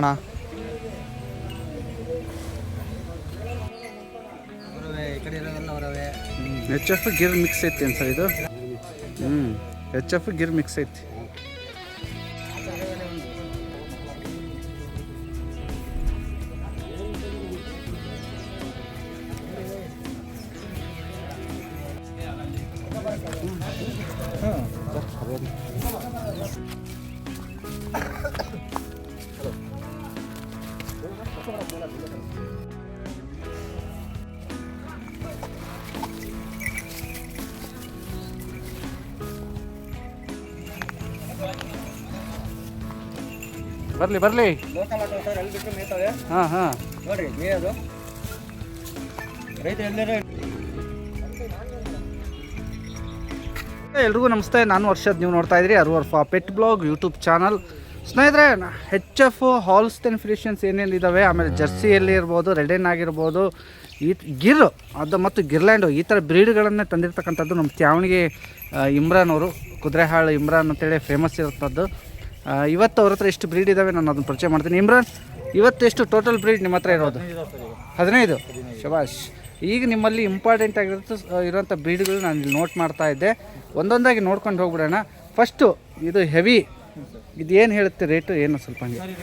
ನೋಡೋಣ H F ಗಿರ್ mix ಐತಿ ಏನು ಸರ್ ಇದು? ಹ್ಞೂ ಎಚ್ ಎಫ್ ಗಿರ್ ಮಿಕ್ಸ್ ಐತಿ. ಬರಲಿ ಬರಲಿ. ಲೋಕಲ್ ಆಟೋ ಸರ್ ಎಲ್ಲಿ ಬಿಟ್ಟು ಮೇಯ್ತವೆ. ಹಾಂ ಹಾಂ. ನೋಡ್ರಿ ಮೇಯೋದು. ರೈತ ಎಲ್ಲರೂ ಎಲ್ರಿಗೂ ನಮಸ್ತೆ ನಾನು ವರ್ಷದ ನೀವು ನೋಡ್ತಾ ಇದ್ರಿ ಅರ್ವರ್ ಫಾ ಪೆಟ್ ಬ್ಲಾಗ್ ಯೂಟ್ಯೂಬ್ ಚಾನಲ್. ಸ್ನೇಹಿತರೆ ಹೆಚ್ ಎಫ್ ಹಾಲ್ಸ್ಟೆನ್ ಫಿಲಿಷನ್ಸ್ ಏನೇನು ಇದಾವೆ? ಆಮೇಲೆ ಜರ್ಸಿಯಲ್ಲಿ ಇರ್ಬೋದು ರೆಡೆನ್ ಆಗಿರ್ಬೋದು ಈ ಗಿರ್ ಅದು ಮತ್ತು ಗಿರ್ಲ್ಯಾಂಡು ಈ ಥರ ಬ್ರೀಡ್ಗಳನ್ನೇ ತಂದಿರ್ತಕ್ಕಂಥದ್ದು ನಮ್ಮ ತ್ಯಾವಣಿಗೆ ಇಮ್ರಾನ್ ಅವರು. ಕುದುರೆಹಾಳು ಇಮ್ರಾನ್ ಅಂತೇಳಿ ಫೇಮಸ್ ಇರುತ್ತದ್ದು ಇವತ್ತು ಅವ್ರ ಹತ್ರ ಎಷ್ಟು ಬ್ರೀಡ್ ಇದ್ದಾವೆ ನಾನು ಅದನ್ನು ಪರಿಚಯ ಮಾಡ್ತೀನಿ. ಇಮ್ರಾನ್ ಇವತ್ತು ಎಷ್ಟು ಟೋಟಲ್ ಬ್ರೀಡ್ ನಿಮ್ಮ ಹತ್ರ ಇರೋದು? ಹದಿನೈದು? ಶಬಾಷ್. ಈಗ ನಿಮ್ಮಲ್ಲಿ ಇಂಪಾರ್ಟೆಂಟ್ ಆಗಿರೋದು ಇರೋಂಥ ಬ್ರೀಡ್ಗಳು ನಾನು ಇಲ್ಲಿ ನೋಟ್ ಮಾಡ್ತಾ ಇದ್ದೆ. ಒಂದೊಂದಾಗಿ ನೋಡ್ಕೊಂಡು ಹೋಗ್ಬಿಡೋಣ. ಫಸ್ಟು ಇದು ಹೆವಿ ಇದು ಏನು ಹೇಳುತ್ತೆ ರೇಟು ಏನು ಸ್ವಲ್ಪ ಹಂಗೆ? ಸರ್ ಇದು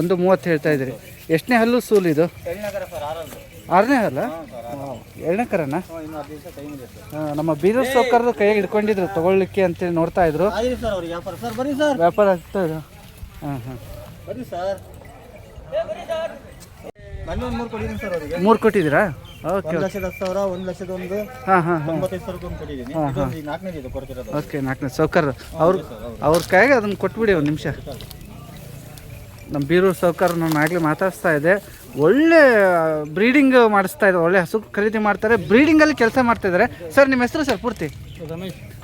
ಒಂದು ಮೂವತ್ತು ಹೇಳ್ತಾ ಇದ್ದೀರಿ. ಎಷ್ಟನೇ ಹಲ್ಲು ಸೂಲ್ ಇದು? ಆರನೇ ಹಲ್ಲ? ಎರಡನೇ ಕರನ? ನಮ್ಮ ಬೀದರ್ ಸೌಕರ್ದು ಕೈಯಾಗಿ ಹಿಡ್ಕೊಂಡಿದ್ರು ತಗೊಳ್ಳಿಕ್ಕೆ ಅಂತೇಳಿ ನೋಡ್ತಾ ಇದ್ರು. ವ್ಯಾಪಾರ. ಸರ್ ಬರ್ರಿ ಸರ್. ವ್ಯಾಪಾರ ಆಗ್ತಾ ಇದ್ರು ಹಾಂ ಹಾಂ. ಮೂರು ಕೊಟ್ಟಿದ್ದೀನಿ ಸರ್ ಅವರಿಗೆ. ಮೂರು ಕೊಟ್ಟಿದ್ದೀರಾ? ಒಂದು ಲಕ್ಷದ ಹತ್ತು ಸಾವಿರ ಒಂದು ಲಕ್ಷದ ಒಂದು ಹಾಂ ಹಾಂ ಹಾಂ. ತೊಂಬತ್ತೈದು ಸಾವಿರಕ್ಕೆ ಒಂದು ಕೊಟ್ಟಿದ್ದೀನಿ. ಇದೊಂದು ಈಗ ನಾಲ್ಕನೇದು ಇದು ಕೊಡ್ತಿರೋದು. ಓಕೆ ನಾಲ್ಕನೇ ಸೌಕರ್ ಅವ್ರ ಅವ್ರ ಕೈಗೆ ಅದನ್ನು ಕೊಟ್ಬಿಡಿ ಒಂದು ನಿಮಿಷ. ನಮ್ಮ ಬೀರೂರು ಸೌಕರ್ ನಾನು ಆಗಲೇ ಮಾತಾಡಿಸ್ತಾ ಇದ್ದೆ ಒಳ್ಳೆ ಬ್ರೀಡಿಂಗ್ ಮಾಡಿಸ್ತಾ ಇದ್ದಾರೆ ಒಳ್ಳೆ ಹಸು ಖರೀದಿ ಮಾಡ್ತಾರೆ. ಬ್ರೀಡಿಂಗಲ್ಲಿ ಕೆಲಸ ಮಾಡ್ತಾ ಇದ್ದಾರೆ ಸರ್ ನಿಮ್ಮ ಹೆಸರು ಸರ್ ಪೂರ್ತಿ?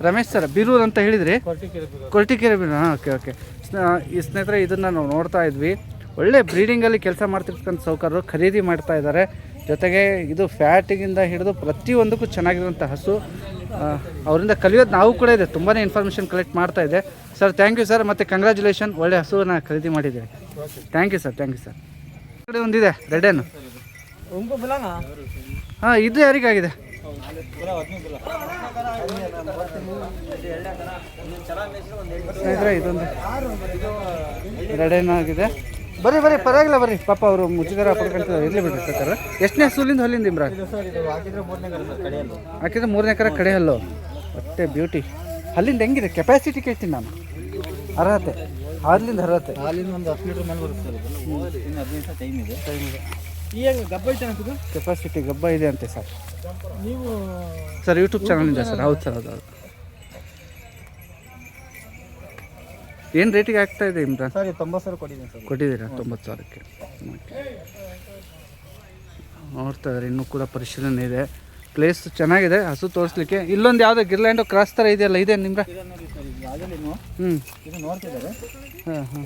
ರಮೇಶ್. ಸರ್ ಬೀರೂರು ಅಂತ ಹೇಳಿದ್ರಿ? ಕೊರಟಿಕೆರೆ ಬೀರು ಹಾಂ ಓಕೆ ಓಕೆ ಈ ಸ್ನೇಹಿತರೆ ಇದನ್ನು ನಾವು ನೋಡ್ತಾ ಇದ್ವಿ. ಒಳ್ಳೆ ಬ್ರೀಡಿಂಗಲ್ಲಿ ಕೆಲಸ ಮಾಡ್ತಿರ್ತಕ್ಕಂಥ ಸೌಕರ್ಯರು ಖರೀದಿ ಮಾಡ್ತಾ ಇದ್ದಾರೆ ಜೊತೆಗೆ ಇದು ಫ್ಯಾಟಿಗಿಂದ ಹಿಡಿದು ಪ್ರತಿಯೊಂದಕ್ಕೂ ಚೆನ್ನಾಗಿರುವಂಥ ಹಸು. ಅವರಿಂದ ಕಲಿಯೋದು ನಾವು ಕೂಡ ಇದೆ. ತುಂಬಾ ಇನ್ಫಾರ್ಮೇಷನ್ ಕಲೆಕ್ಟ್ ಮಾಡ್ತಾ ಇದೆ. ಸರ್ ಥ್ಯಾಂಕ್ ಯು ಸರ್ ಮತ್ತು ಕಂಗ್ರ್ಯಾಚುಲೇಷನ್ ಒಳ್ಳೆ ಹಸುವನ್ನ ಖರೀದಿ ಮಾಡಿದ್ದೇವೆ thank you sir thank you sir ಕಡೆ ಒಂದಿದೆ ಬಿಲಾನ? ಹಾಂ ಇದು ಯಾರಿಗಾಗಿದೆ? ಇದೊಂದು ರೆಡೇನ್ ಆಗಿದೆ ಬರ್ರಿ ಬರ್ರಿ ಪರವಾಗಿಲ್ಲ ಬರ್ರಿ. ಪಾಪ ಅವರು ಮುಜುಗರ ಪಡ್ಕೊಂತಿದ್ದಾರೆ. ಇರಲಿ ಬಿಡ್ರಿ ಸರ್ ಎಷ್ಟನೇ ಸೂಲಿಂದ ಹೊಲಿಂದ ಇಮ್ರ? ಹಾಕಿದ್ರೆ ಮೂರನೇ ಕರ ಕಡೆ ಹಲ್ಲು ಮತ್ತೆ ಬ್ಯೂಟಿ ಅಲ್ಲಿಂದ ಹೆಂಗಿದೆ? ಕೆಪಾಸಿಟಿ ಕೇಳ್ತೀನಿ ನಾನು. ಅರ್ಹತೆ? ಅಲ್ಲಿಂದ ಅರ್ಹತೆ? ಹಾಲಿನ ಒಂದು ಹತ್ತು ಲೀಟ್ರ್ ಮೇಲೆ ಬರುತ್ತೆ ಸರ್ ಇದು. ಇನ್ನು ಹದಿನೈದು ದಿವಸ ಟೈಮ್ ಇದೆ. ಟೈಮ್ ಇದೆ. ಈಗ ಗಬ್ಬ ಐತೆ ಅಂತಿದ್ದು ಕೆಪಾಸಿಟಿ ಗಬ್ಬ ಇದೆ ಅಂತೆ ಸರ್. ನೀವು ಸರ್ ಯೂಟ್ಯೂಬ್ ಚಾನಲ್ ಇದೆ ಸರ್. ಹೌದು ಸರ್ ಹೌದು. ಏನು ರೇಟಿಗೆ ಆಗ್ತಾ ಇದೆ ಇಮ್ರಾನ್? ಸರ್ ತೊಂಬತ್ತು ಸಾವಿರ ಕೊಟ್ಟಿದ್ದೀನಿ ಸರ್. ಕೊಟ್ಟಿದ್ದೀರಾ? ತೊಂಬತ್ತು ಸಾವಿರಕ್ಕೆ. ನೋಡ್ತಾ ಇದ್ದಾರೆ ಇನ್ನೂ ಕೂಡ ಪರಿಶೀಲನೆ ಇದೆ. ಪ್ಲೇಸ್ ಚೆನ್ನಾಗಿದೆ ಹಸು ತೋರಿಸ್ಲಿಕ್ಕೆ. ಇಲ್ಲೊಂದು ಯಾವುದೋ ಗಿರ್ಲ್ಯಾಂಡು ಕ್ರಾಸ್ ಥರ ಇದೆಯಲ್ಲ ಇದೆ ನಿಮ್ಗೆ ಹ್ಞೂ ಹಾಂ ಹಾಂ.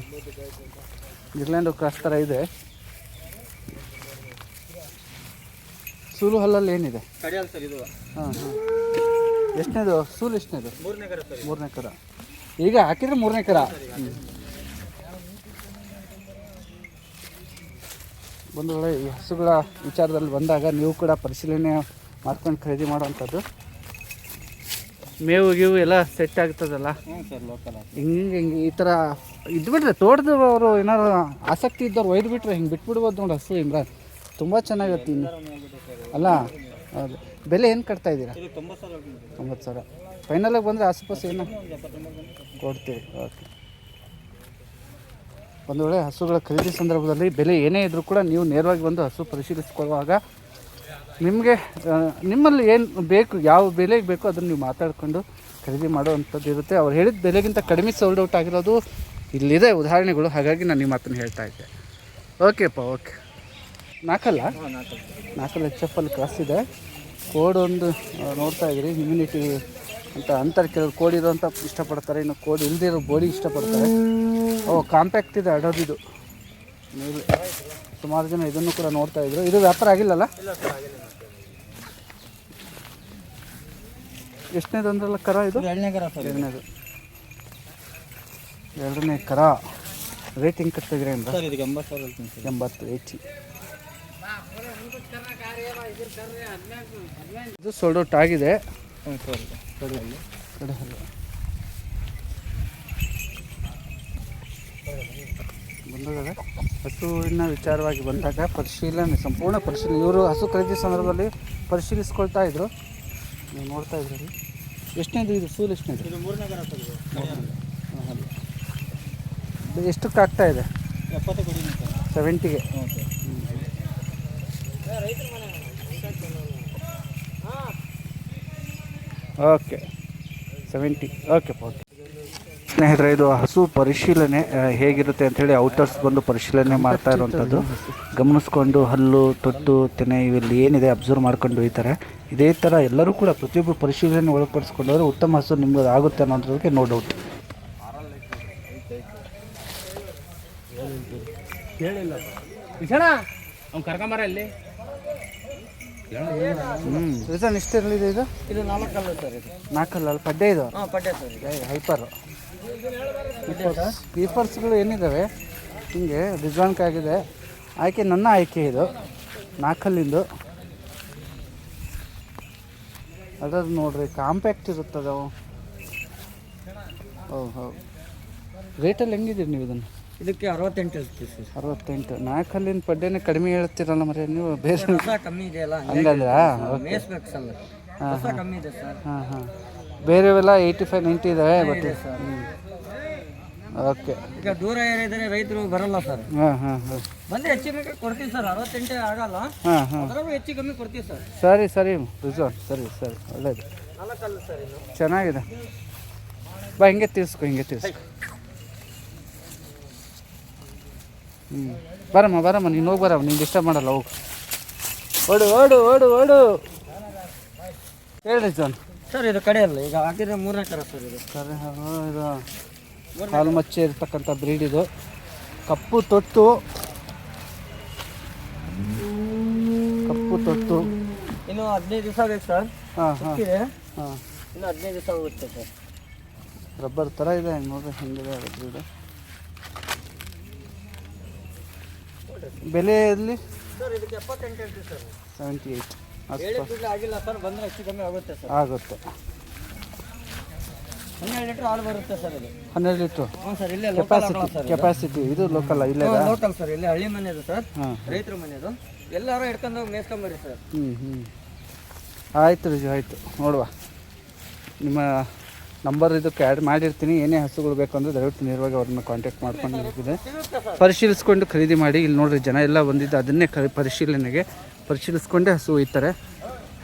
ಗಿರ್ಲ್ಯಾಂಡು ಕ್ರಾಸ್ ಥರ ಇದೆ. ಸೂಲು ಹಲ್ಲಲ್ಲಿ ಏನಿದೆ ಹಾಂ ಹಾಂ. ಎಷ್ಟನೇದು? ಸೂಲು ಎಷ್ಟನೇದು? ಮೂರನೇ ಕರ ಸರ್ ಮೂರನೇ ಕರ ಈಗ ಹಾಕಿದ್ರೆ ಮೂರನೇ ಕರ. ಒಂದು ವೇಳೆ ಈ ಹಸುಗಳ ವಿಚಾರದಲ್ಲಿ ಬಂದಾಗ ನೀವು ಕೂಡ ಪರಿಶೀಲನೆ ಮಾಡ್ಕೊಂಡು ಖರೀದಿ ಮಾಡುವಂಥದ್ದು. ಮೇವು ಗೀವು ಎಲ್ಲ ಸೆಟ್ ಆಗ್ತದಲ್ಲ? ಹಿಂಗೆ ಸರ್ ಲೋಕಲ್ ಹಿಂಗೆ ಹಿಂಗೆ ಈ ಥರ ಇದ್ಬಿಟ್ರೆ ತೋಟದವರು ಏನಾರು ಆಸಕ್ತಿ ಇದ್ದವ್ರು ಒಯ್ದು ಬಿಟ್ರೆ ಹಿಂಗೆ ಬಿಟ್ಬಿಡ್ಬೋದು ನೋಡಿ ಹಸು ಇಮ್ರಾನ್. ತುಂಬ ಚೆನ್ನಾಗಿರ್ತೀನಿ ಇನ್ನು ಅಲ್ಲ ಹೌದು. ಬೆಲೆ ಏನು ಕಟ್ತಾ ಇದ್ದೀರಾ? ಇದು ತೊಂಬತ್ತು ಸಾವಿರ ಫೈನಲಾಗಿ ಬಂದರೆ ಆಸುಪಾಸು ಏನು? ಕೊಡ್ತೀವಿ. ಓಕೆ. ಒಂದು ವೇಳೆ ಹಸುಗಳ ಖರೀದಿ ಸಂದರ್ಭದಲ್ಲಿ ಬೆಲೆ ಏನೇ ಇದ್ದರೂ ಕೂಡ ನೀವು ನೇರವಾಗಿ ಬಂದು ಹಸು ಪರಿಶೀಲಿಸಿಕೊಳ್ಳುವಾಗ ನಿಮಗೆ ನಿಮ್ಮಲ್ಲಿ ಏನು ಬೇಕು ಯಾವ ಬೆಲೆಗೆ ಬೇಕೋ ಅದನ್ನು ನೀವು ಮಾತಾಡಿಕೊಂಡು ಖರೀದಿ ಮಾಡುವಂಥದ್ದು ಇರುತ್ತೆ. ಅವ್ರು ಹೇಳಿದ ಬೆಲೆಗಿಂತ ಕಡಿಮೆ ಸೋಲ್ಡ್ ಔಟ್ ಆಗಿರೋದು ಇಲ್ಲಿದೆ ಉದಾಹರಣೆಗಳು. ಹಾಗಾಗಿ ನಾನು ನಿಮ್ಮ ಮಾತನ್ನು ಹೇಳ್ತಾ ಇದ್ದೆ. ಓಕೆಪ್ಪ ಓಕೆ. ನಾಲ್ಕಲ್ಲ? ನಾಲ್ಕಲ್ಲ. ನಾಲ್ಕು ನಾಲ್ಕಲ್ಲಿ ಎಚ್ ಎಫ್ ಅಲ್ಲಿ ಕ್ರಾಸ್ ಇದೆ. ಕೋಡ್ ಒಂದು ನೋಡ್ತಾ ಇದ್ರಿ. ಇಮ್ಯುನಿಟಿ ಅಂತ ಅಂತಾರೆ. ಕೆಲವರು ಕೋಡ್ ಇರೋಂಥ ಇಷ್ಟಪಡ್ತಾರೆ. ಇನ್ನು ಕೋಡ್ ಇಲ್ದಿರೋ ಬೋಡಿ ಇಷ್ಟಪಡ್ತಾರೆ. ಓ ಕಾಂಪ್ಯಾಕ್ಟ್ ಇದೆ ಅಡೋದಿದು. ಇದು ಸುಮಾರು ಜನ ಇದನ್ನು ಕೂಡ ನೋಡ್ತಾ ಇದ್ರು. ಇದು ವ್ಯಾಪಾರ ಆಗಿಲ್ಲಲ್ಲ? ಎಷ್ಟನೇದು ಅಂದ್ರಲ್ಲ ಕರ ಇದು? ಎರಡನೇ ಕರ. ಎರಡನೇದು. ಎರಡನೇ ಕರ. ರೇಟ್ ಹೆಂಗೆ ಕಟ್ತಿದ್ರೆ ಎಂಬತ್ತು ಎಂಬತ್ತು ಎಚ್ ಇದು ಸೋಲ್ಡ್ ಔಟ್ ಆಗಿದೆ. ಬಂದಾಗ ಹಸುವಿನ ವಿಚಾರವಾಗಿ ಬಂದಾಗ ಪರಿಶೀಲನೆ ಸಂಪೂರ್ಣ ಪರಿಶೀಲನೆ. ಇವರು ಹಸು ಖರೀದಿ ಸಂದರ್ಭದಲ್ಲಿ ಪರಿಶೀಲಿಸ್ಕೊಳ್ತಾ ಇದ್ರು. ನೀವು ನೋಡ್ತಾ ಇದ್ರಿ ಎಷ್ಟನೇದು ಇದು? ಸೂಲ್ ಎಷ್ಟನೇದು? ಎಷ್ಟಕ್ಕೆ ಆಗ್ತಾ ಇದೆ. ಸೆವೆಂಟಿಗೆ ಓಕೆ. Seventy okay okay. ಸ್ನೇಹಿತರೆ, ಇದು ಹಸು ಪರಿಶೀಲನೆ ಹೇಗಿರುತ್ತೆ ಅಂಥೇಳಿ ಔಟರ್ಸ್ ಬಂದು ಪರಿಶೀಲನೆ ಮಾಡ್ತಾ ಇರುವಂಥದ್ದು. ಗಮನಿಸ್ಕೊಂಡು ಹಲ್ಲು, ತೊಟ್ಟು, ತೆನೆ ಇವೆಲ್ಲಿ ಏನಿದೆ ಅಬ್ಸರ್ವ್ ಮಾಡ್ಕೊಂಡು ಒಯ್ತಾರೆ ಇದೇ ಥರ ಎಲ್ಲರೂ ಕೂಡ ಪ್ರತಿಯೊಬ್ಬರು ಪರಿಶೀಲನೆ ಒಳಪಡಿಸ್ಕೊಂಡವರು ಉತ್ತಮ ಹಸು ನಿಮ್ಗೆ ಆಗುತ್ತೆ ಅನ್ನೋದಕ್ಕೆ ನೋ ಡೌಟ್ ಕೇಳಿಲ್ಲ. ಕರ್ಕೊಂಬರ ಇಲ್ಲಿ. ಹ್ಞೂ ರೀಸನ್ ಇಷ್ಟೆರಲಿದೆ ಇದು? ಇದು ನಾಲ್ಕಲ್ಲ ಸರ್ ಇದು. ನಾಲ್ಕಲ್ಲ ಪಡ್ಡೆ ಇದು? ಹಾಂ ಪಡ್ಡೆ ಸರ್ ಇದು. ಹೈಪರ್ ಪೀಪರ್ಸ್ಗಳು ಏನಿದ್ದಾವೆ? ಹಿಂಗೆ ರಿಜ್ವಾನ್ಕ್ ಆಗಿದೆ ಆಯ್ಕೆ ನನ್ನ ಆಯ್ಕೆ ಇದು. ನಾಲ್ಕಲ್ಲಿಂದು. ಅದ್ರದ್ದು ನೋಡ್ರಿ ಕಾಂಪ್ಯಾಕ್ಟ್ ಇರುತ್ತದೆ ಅವು ಹೌದು ಹೌದು ರೇಟಲ್ಲಿ ಹೆಂಗಿದ್ದೀರಿ ನೀವು ಇದನ್ನು? ಇದಕ್ಕೆ ಅರವತ್ತೆಂಟು ಇರ್ತೀವಿ ಸರ್. ಅರವತ್ತೆಂಟು. ನಾಲ್ಕಲ್ಲಿನ ಪಡ್ಡೆನೇ ಕಡಿಮೆ ಹೇಳ್ತೀರಲ್ಲ ಮರೆ ನೀವು ಬೇರೆ ಕಮ್ಮಿ ಇದೆಯಲ್ಲ ಹಂಗಂದ್ರಾ ಮೇಯಿಸ್ಬೇಕು ಸರ್. ಕಮ್ಮಿ ಇದೆ ಸರ್. ಹಾಂ ಹಾಂ. ಬೇರೆವೆಲ್ಲ ಏಯ್ಟಿ ಫೈವ್ ನೈಂಟಿ ಇದ್ದಾವೆ ಬಟ್ ಸರ್. ಓಕೆ. ಈಗ ದೂರ ಏರಿದ್ರೆ ರೈತರು ಬರಲ್ಲ ಸರ್. ಹಾಂ ಹಾಂ ಹಾಂ. ಬಂದ್ರೆ ಹೆಚ್ಚು ಕಮ್ಮಿ ಕೊಡ್ತೀವಿ ಸರ್. ಅರವತ್ತೆಂಟೇ ಆಗಲ್ಲ. ಹಾಂ ಹಾಂ. ಅದರಲ್ಲೂ ಹೆಚ್ಚು ಕಮ್ಮಿ ಕೊಡ್ತೀವಿ ಸರ್. ಸರಿ ಸರಿ ರಿಸಾರ್ಟ್ ಸರಿ ಸರಿ. ಒಳ್ಳೇದು. ಚೆನ್ನಾಗಿದೆ. ಬಾ ಹಿಂಗೆ ತಿಳಿಸ್ಕೊ ಹಿಂಗೆ ತೀರ್ಸ್ಕೊ ಹ್ಞೂ ಬರಮ್ಮ ಬರಮ್ಮ ನೀನು ಹೋಗಿ ಬರಮ್ಮ ನಿಂಗೆ ಡಿಸ್ಟರ್ಬ್ ಮಾಡಲ್ಲ ಹೋಗು. ಓಡು ಓಡು ಓಡು ಓಡು. ಹೇಳಿ ಸರ್. ಸರ್ ಇದು ಕಡೆ ಅಲ್ಲ ಈಗ ಹಾಕಿದ್ರೆ ಮೂರನೇ ಕರ ಸರ್ ಇದು. ಸರ್ ಇದು ಹಾಲು ಮಚ್ಚೆ ಇರ್ತಕ್ಕಂಥ ಬ್ರೀಡ್ ಇದು. ಕಪ್ಪು ತೊಟ್ಟು. ಕಪ್ಪು ತೊಟ್ಟು. ಇನ್ನು ಹದಿನೈದು ದಿವಸ ಬೇಕು ಸರ್. ಹಾಂ ಹಾಂ ಹಾಂ. ಇನ್ನು ಹದಿನೈದು ದಿವಸ ಹೋಗುತ್ತೆ ಸರ್. ರಬ್ಬರ್ ಥರ ಇದೆ ನೋಡ್ರಿ ಹೆಂಗಿದೆ ಬ್ರೀಡ್ ಬೆಲೆ ಇಲ್ಲಿ ಸರ್. ಸರ್ ಸೆವೆಂಟಿ ಏಯ್ಟ್ ಆಗಿಲ್ಲ ಸರ್ ಬಂದರೆ ಹೆಚ್ಚು ಕಮ್ಮಿ ಆಗುತ್ತೆ ಸರ್. ಆಗುತ್ತೆ. ಹನ್ನೆರಡು ಲೀಟ್ರ್ ಹಾಲು ಬರುತ್ತೆ ಸರ್ ಇದು. ಹನ್ನೆರಡು ಲೀಟ್ರು. ಹ್ಞೂ ಸರ್ ಇಲ್ಲೇ ಕೆಪಾಸಿಟಿ ಸರ್ ಕೆಪಾಸಿಟಿ ಇದು ಲೋಕಲ್ ಇಲ್ಲೇ ಲೋಕಲ್ ಸರ್ ಇಲ್ಲೇ ಹಳ್ಳಿ ಮನೆದು ಸರ್. ಹಾಂ ರೈತರ ಮನೆದು. ಎಲ್ಲರೂ ಹಿಡ್ಕೊಂಡು ಹೋಗಿ ಮೇಯ್ಸ್ಕೊಂಬರ್ರಿ ಸರ್. ಹ್ಞೂ ಹ್ಞೂ ಆಯ್ತು ರೀ ಆಯಿತು. ನೋಡುವ. ನಿಮ್ಮ ನಂಬರ್ ಇದಕ್ಕೆ ಆ್ಯಡ್ ಮಾಡಿರ್ತೀನಿ ಏನೇ ಹಸುಗಳು ಬೇಕು ಅಂದರೆ ದಯವಿಟ್ಟು ನೇರವಾಗಿ ಅವ್ರನ್ನ ಕಾಂಟ್ಯಾಕ್ಟ್ ಮಾಡ್ಕೊಂಡು ಹೋಗಿದೆ. ಪರಿಶೀಲಿಸ್ಕೊಂಡು ಖರೀದಿ ಮಾಡಿ. ಇಲ್ಲಿ ನೋಡ್ರಿ ಜನ ಎಲ್ಲ ಬಂದಿದ್ದು ಅದನ್ನೇ ಕ ಪರಿಶೀಲನೆಗೆ ಪರಿಶೀಲಿಸ್ಕೊಂಡೇ ಹಸು ಒಯ್ತಾರೆ.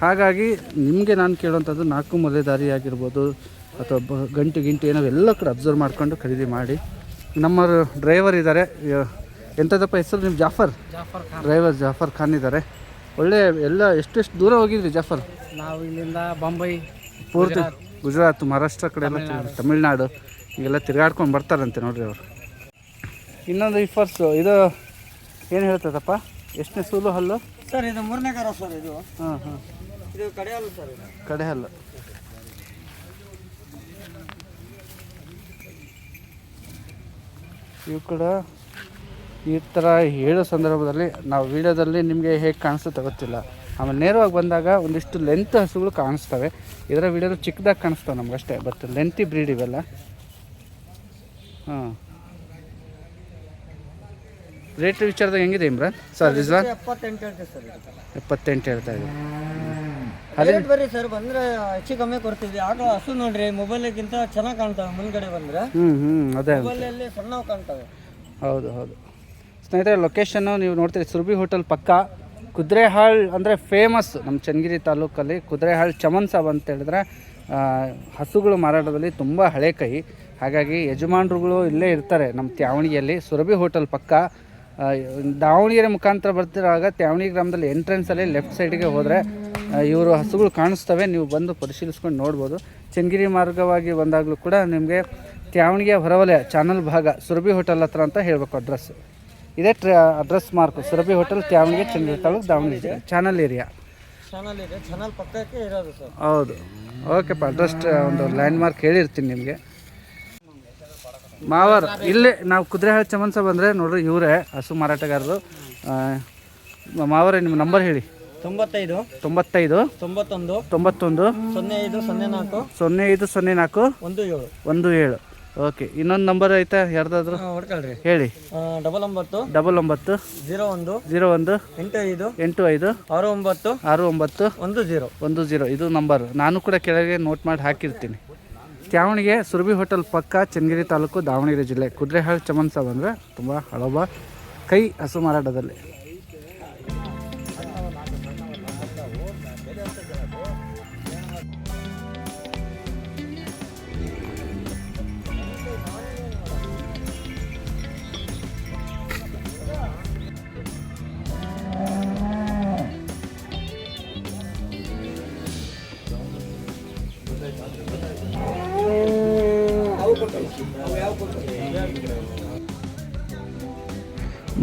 ಹಾಗಾಗಿ ನಿಮಗೆ ನಾನು ಕೇಳುವಂಥದ್ದು ನಾಲ್ಕು ಮಲೆದಾರಿ ಆಗಿರ್ಬೋದು ಅಥವಾ ಬ ಗಂಟು ಗಿಂಟು ಏನೋ ಎಲ್ಲ ಕಡೆ ಅಬ್ಸರ್ವ್ ಮಾಡ್ಕೊಂಡು ಖರೀದಿ ಮಾಡಿ. ನಮ್ಮ ಡ್ರೈವರ್ ಇದ್ದಾರೆ ಎಂಥದಪ್ಪ ಹೆಸರು ನಿಮ್ಮ ಜಾಫರ್? ಡ್ರೈವರ್ ಜಾಫರ್ ಖಾನ್ ಇದ್ದಾರೆ ಒಳ್ಳೆ ಎಲ್ಲ ಎಷ್ಟೆಷ್ಟು ದೂರ ಹೋಗಿದ್ರಿ ಜಾಫರ್? ನಾವು ಇಲ್ಲಿಂದ ಬಾಂಬೈ ಪೂರ್ತಿ ಗುಜರಾತ್ ಮಹಾರಾಷ್ಟ್ರ ಕಡೆ ಎಲ್ಲ ತಮಿಳ್ನಾಡು. ಹೀಗೆಲ್ಲ ತಿರುಗಾಡ್ಕೊಂಡು ಬರ್ತಾರಂತೆ ನೋಡ್ರಿ ಅವರು. ಇನ್ನೊಂದು ಇಫರ್ಸು ಇದು ಏನು ಹೇಳ್ತದಪ್ಪ? ಎಷ್ಟನೇ ಸೂಲು ಹಲ್ಲು? ಸರ್ ಇದು ಮೂರನೇ ಕರ ಸರ್ ಇದು. ಹಾಂ ಹಾಂ. ಇದು ಕಡೆ ಹಲ್ಲು ಸರ್ ಕಡೆ ಹಲ್ಲು ಇವು ಕೂಡ ಈ ಥರ ಹೇಳೋ ಸಂದರ್ಭದಲ್ಲಿ ನಾವು ವೀಡಿಯೋದಲ್ಲಿ ನಿಮಗೆ ಹೇಗೆ ಕಾಣಿಸುತ್ತೆ ಗೊತ್ತಿಲ್ಲ. ಆಮೇಲೆ ನೇರವಾಗಿ ಬಂದಾಗ ಒಂದಿಷ್ಟು ಲೆಂತ್ ಹಸುಗಳು ಕಾಣಿಸ್ತವೆ. ಇದರ ವಿಡಿಯೋದಲ್ಲಿ ಚಿಕ್ಕದಾಗಿ ಕಾಣಿಸ್ತವೆ ನಮ್ಗೆ ಅಷ್ಟೇ ಬಟ್ ಲೆಂತಿ ಬ್ರೀಡ್ ಇವೆಲ್ಲ. ಹಾಂ. ರೇಟ್ ವಿಚಾರದಾಗ ಹೆಂಗಿದೆ ಇಮ್ರಾನ್? ಸರ್ ರಿಜ್ವಾನ್ ಎಪ್ಪತ್ತೆಂಟು ಹೇಳ್ತಾ ಇದೆ ಡೈರೆಕ್ಟ್ ಬರ್ರಿ ಸರ್ ಬಂದ್ರೆ ಹೆಚ್ಚು ಕಮ್ಮಿ ಕೊಡ್ತೀವಿ ಆಗ ಹಸು ನೋಡ್ರಿ ಮೊಬೈಲ್ಗಿಂತ ಚೆನ್ನಾಗಿ ಕಾಣ್ತಾವೆ ಮುಂದ್ಗಡೆ ಬಂದ್ರೆ. ಹ್ಞೂ ಹ್ಞೂ ಅದೇ ಮೊಬೈಲಲ್ಲಿ ಸಣ್ಣವು ಕಾಣ್ತವೆ. ಹೌದು ಹೌದು. ಸ್ನೇಹಿತರೆ ಲೊಕೇಶನ್ನು ನೀವು ನೋಡ್ತೀರಿ ಸುರಭಿ ಹೋಟೆಲ್ ಪಕ್ಕ. ಕುದುರೆಹಾಳ್ ಅಂದರೆ ಫೇಮಸ್ ನಮ್ಮ ಚನ್ನಗಿರಿ ತಾಲೂಕಲ್ಲಿ ಕುದುರೆಹಾಳ್ ಚಮನ್ ಸಾಬ್ ಅಂತ ಹೇಳಿದ್ರೆ ಹಸುಗಳು ಮಾರಾಟದಲ್ಲಿ ತುಂಬ ಹಳೆ ಕೈ. ಹಾಗಾಗಿ ಯಜಮಾನ್ರುಗಳು ಇಲ್ಲೇ ಇರ್ತಾರೆ ನಮ್ಮ ತ್ಯಾವಣಿಯಲ್ಲಿ. ಸುರಭಿ ಹೋಟೆಲ್ ಪಕ್ಕ. ದಾವಣಗೆರೆ ಮುಖಾಂತರ ಬರ್ತಿರುವಾಗ ತ್ಯಾವಣಿ ಗ್ರಾಮದಲ್ಲಿ ಎಂಟ್ರೆನ್ಸಲ್ಲಿ ಲೆಫ್ಟ್ ಸೈಡಿಗೆ ಹೋದರೆ ಇವರು ಹಸುಗಳು ಕಾಣಿಸ್ತವೆ. ನೀವು ಬಂದು ಪರಿಶೀಲಿಸ್ಕೊಂಡು ನೋಡ್ಬೋದು. ಚನ್ನಗಿರಿ ಮಾರ್ಗವಾಗಿ ಬಂದಾಗಲೂ ಕೂಡ ನಿಮಗೆ ತ್ಯಾವಣಿಗೆ ಹೊರವಲಯ, ಚಾನಲ್ ಭಾಗ, ಸುರಭಿ ಹೋಟೆಲ್ ಹತ್ರ ಅಂತ ಹೇಳಬೇಕು ಅಡ್ರೆಸ್. ಇದೇ ಟ್ರ address mark Surabhi hotel Tyavanige Chandra taluk Davanagere channel area. Channel ಇದೆ ಚಾನಲ್ ಪಕ್ಕಕ್ಕೆ ಇರೋದು ಸರ್. ಹೌದು. ಓಕೆಪ್ಪ ಅಡ್ರೆಸ್ ಒಂದು ಲ್ಯಾಂಡ್ ಮಾರ್ಕ್ ಹೇಳಿರ್ತೀನಿ ನಿಮಗೆ. ಮಾವರ್ ಇಲ್ಲೇ ನಾವು ಕುದುರೆಹಾಳು ಚಮನ್ಸ ಬಂದರೆ ನೋಡ್ರಿ ಇವರೇ ಹಸು ಮಾರಾಟಗಾರರು. ಮಾವರೇ ನಿಮ್ಮ ನಂಬರ್ ಹೇಳಿ. ತೊಂಬತ್ತೈದು ತೊಂಬತ್ತೈದು ತೊಂಬತ್ತೊಂದು ತೊಂಬತ್ತೊಂದು ಸೊನ್ನೆ ಐದು ಸೊನ್ನೆ ನಾಲ್ಕು ಸೊನ್ನೆ ಐದು ಸೊನ್ನೆ ನಾಲ್ಕು ಒಂದು ಏಳು. ಒಂದು ಏಳು. ಓಕೆ ಇನ್ನೊಂದು ನಂಬರ್ ಐತಾ ಯಾರ್ದಾದ್ರು? ಹೊಡ್ಕೊಳ್ರಿ ಹೇಳಿ. ಡಬಲ್ ಒಂಬತ್ತು ಡಬಲ್ ಒಂಬತ್ತು ಜೀರೋ ಒಂದು ಜೀರೋ ಒಂದು ಎಂಟು ಐದು ಎಂಟು ಐದು ಆರು ಒಂಬತ್ತು ಆರು ಒಂಬತ್ತು ಒಂದು ಜೀರೋ ಒಂದು ಜೀರೋ ಇದು ನಂಬರ್ ನಾನು ಕೂಡ ಕೆಳಗೆ ನೋಟ್ ಮಾಡಿ ಹಾಕಿರ್ತೀನಿ. ತ್ಯಾವಣಿಗೆ ಸುರಭಿ ಹೋಟೆಲ್ ಪಕ್ಕ ಚನ್ನಗಿರಿ ತಾಲೂಕು ದಾವಣಗೆರೆ ಜಿಲ್ಲೆ. ಕುದುರೆಹಾಳು ಚಮನ್ಸ ಬಂದರೆ ತುಂಬ ಹಳಬ ಕೈ ಹಸು ಮಾರಾಟದಲ್ಲಿ.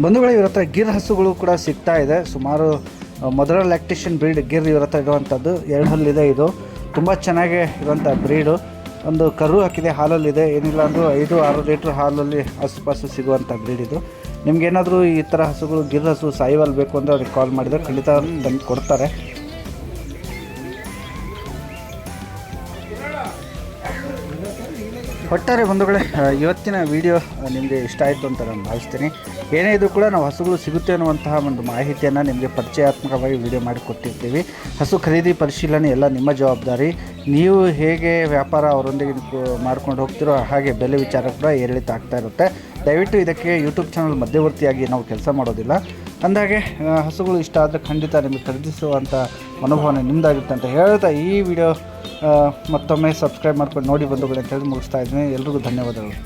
ಬಂಧುಗಳು, ಇವ್ರ ಹತ್ರ ಗಿರ್ ಹಸುಗಳು ಕೂಡ ಸಿಗ್ತಾ ಇದೆ. ಸುಮಾರು ಮೊದಲ ಲ್ಯಾಕ್ಟೇಷನ್ ಬ್ರೀಡ್ ಗಿರ್ ಇವ್ರ ಹತ್ರ ಇರುವಂಥದ್ದು. ಎರಡು ಹಲ್ಲಿದೆ ಇದು. ತುಂಬ ಚೆನ್ನಾಗಿ ಇರುವಂಥ ಬ್ರೀಡು. ಒಂದು ಕರು ಹಾಕಿದೆ, ಹಾಲಲ್ಲಿದೆ. ಏನಿಲ್ಲ ಅಂದರೂ ಐದು, ಆರು ಲೀಟ್ರ್ ಹಾಲಲ್ಲಿ ಆಸುಪಾಸು ಸಿಗುವಂಥ ಬ್ರೀಡ್ ಇದು. ನಿಮ್ಗೇನಾದರೂ ಈ ಥರ ಹಸುಗಳು, ಗಿರ್ ಹಸು ಸಾಯಿವಾಲ್ ಬೇಕು ಅಂದರೆ ಅವ್ರಿಗೆ ಕಾಲ್ ಮಾಡಿದರೆ ಖಂಡಿತ ತಂದು ಕೊಡ್ತಾರೆ. ಒಟ್ಟಾರೆ ಬಂಧುಗಳೇ ಇವತ್ತಿನ ವಿಡಿಯೋ ನಿಮಗೆ ಇಷ್ಟ ಆಯಿತು ಅಂತ ನಾನು ಭಾವಿಸ್ತೀನಿ. ಏನೇ ಇದ್ರೂ ಕೂಡ ನಾವು ಹಸುಗಳು ಸಿಗುತ್ತೆ ಅನ್ನುವಂತಹ ಒಂದು ಮಾಹಿತಿಯನ್ನು ನಿಮಗೆ ಪರಿಚಯಾತ್ಮಕವಾಗಿ ವಿಡಿಯೋ ಮಾಡಿ ಕೊಟ್ಟಿರ್ತೀವಿ. ಹಸು ಖರೀದಿ ಪರಿಶೀಲನೆ ಎಲ್ಲ ನಿಮ್ಮ ಜವಾಬ್ದಾರಿ. ನೀವು ಹೇಗೆ ವ್ಯಾಪಾರ ಅವರೊಂದಿಗೆ ಮಾಡ್ಕೊಂಡು ಹೋಗ್ತಿರೋ ಹಾಗೆ ಬೆಲೆ ವಿಚಾರ ಕೂಡ ಏರಿಳಿತ ಆಗ್ತಾ ಇರುತ್ತೆ. ದಯವಿಟ್ಟು ಇದಕ್ಕೆ ಯೂಟ್ಯೂಬ್ ಚಾನಲ್ ಮಧ್ಯವರ್ತಿಯಾಗಿ ನಾವು ಕೆಲಸ ಮಾಡೋದಿಲ್ಲ. ಅಂದಾಗೆ ಹಸುಗಳು ಇಷ್ಟ ಆದರೆ ಖಂಡಿತ ನಿಮಗೆ ಖರೀದಿಸುವಂಥ ಮನೋಭಾವನೆ ನಿಮ್ಮದಾಗುತ್ತೆ ಅಂತ ಹೇಳ್ತಾ ಈ ವಿಡಿಯೋ ಮತ್ತೊಮ್ಮೆ ಸಬ್ಸ್ಕ್ರೈಬ್ ಮಾಡ್ಕೊಂಡು ನೋಡಿ ಬಂದುಗಳು ಅಂತ ಹೇಳಿ ಮುಗಿಸ್ತಾ ಇದ್ದೀನಿ. ಎಲ್ರಿಗೂ ಧನ್ಯವಾದಗಳು.